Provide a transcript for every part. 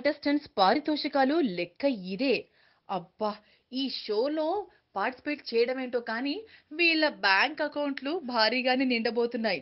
Contestants పారితోషికాలు లెక్క ఇదే. అబ్బా ఈ షోలో పార్టిసిపేట్ చేయడం ఏంటో కానీ వీళ్ళ బ్యాంక్ అకౌంట్లు భారీగానే నిండబోతున్నాయి.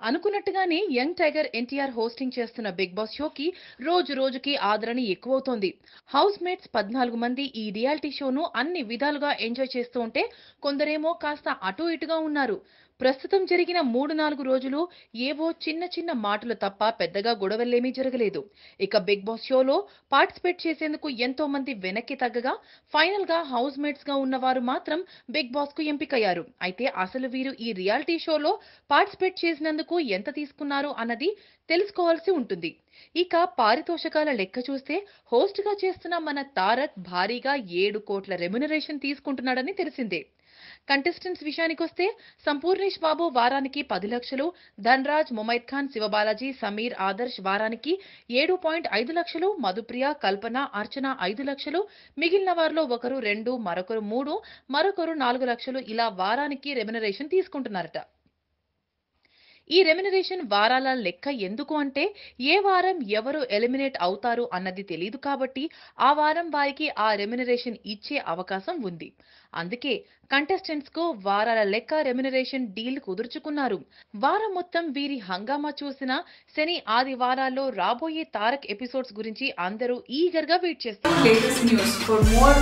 అనుకున్నట్టుగానే యంగ్ టైగర్ ఎన్టీఆర్ హోస్టింగ్ చేస్తున్న బిగ్ బాస్ షోకి రోజు రోజుకి ఆదరణ ఎక్కువవుతోంది. హౌస్ మేట్స్ పద్నాలుగు మంది ఈ రియాలిటీ షోను అన్ని విధాలుగా ఎంజాయ్ చేస్తూ ఉంటే కొందరేమో కాస్త అటు ఇటుగా ఉన్నారు. ప్రస్తుతం జరిగిన మూడు నాలుగు రోజులు ఏవో చిన్న చిన్న మాటలు తప్ప పెద్దగా గొడవలేమీ జరగలేదు. ఇక బిగ్ బాస్ షోలో పార్టిసిపేట్ చేసేందుకు ఎంతో మంది వెనక్కి తగ్గగా ఫైనల్గా హౌస్ మేట్స్గా ఉన్నవారు మాత్రం బిగ్ బాస్కు ఎంపికయ్యారు. అయితే అసలు వీరు ఈ రియాలిటీ షోలో పార్టిసిపేట్ చేసినందుకు ఎంత తీసుకున్నారు అన్నది తెలుసుకోవాల్సి ఉంటుంది. ఇక పారితోషకాల లెక్క చూస్తే హోస్ట్గా చేస్తున్న మన తారక్ భారీగా ఏడు కోట్ల రెమ్యునరేషన్ తీసుకుంటున్నాడని తెలిసిందే. కంటెస్టెంట్స్ విషయానికొస్తే సంపూర్ణేష్ బాబు వారానికి పది లక్షలు ధన్రాజ్ ముమైద్ ఖాన్ శివబాలాజీ సమీర్ ఆదర్శ్ వారానికి ఏడు పాయింట్ ఐదు లక్షలు మధుప్రియ కల్పన అర్చన ఐదు లక్షలు మిగిలిన వారిలో ఒకరు రెండు మరొకరు మూడు మరొకరు నాలుగు లక్షలు ఇలా వారానికి రెమ్యునరేషన్ తీసుకుంటున్నారట. ఈ రెమ్యునరేషన్ వారాల లెక్క ఎందుకు అంటే ఏ వారం ఎవరు ఎలిమినేట్ అవుతారు అన్నది తెలియదు కాబట్టి ఆ వారం వారికి ఆ రెమ్యునరేషన్ ఇచ్చే అవకాశం ఉంది అందుకే కంటెస్టెంట్స్కు వారాల లెక్క రెమ్యునరేషన్ డీల్ కుదుర్చుకున్నారు వారం మొత్తం వీరి హంగామా చూసిన శని ఆది వారాల్లో రాబోయే తారక్ ఎపిసోడ్స్ గురించి అందరూ ఈగర్గా వెయిట్ చేస్తారు latest news. For more.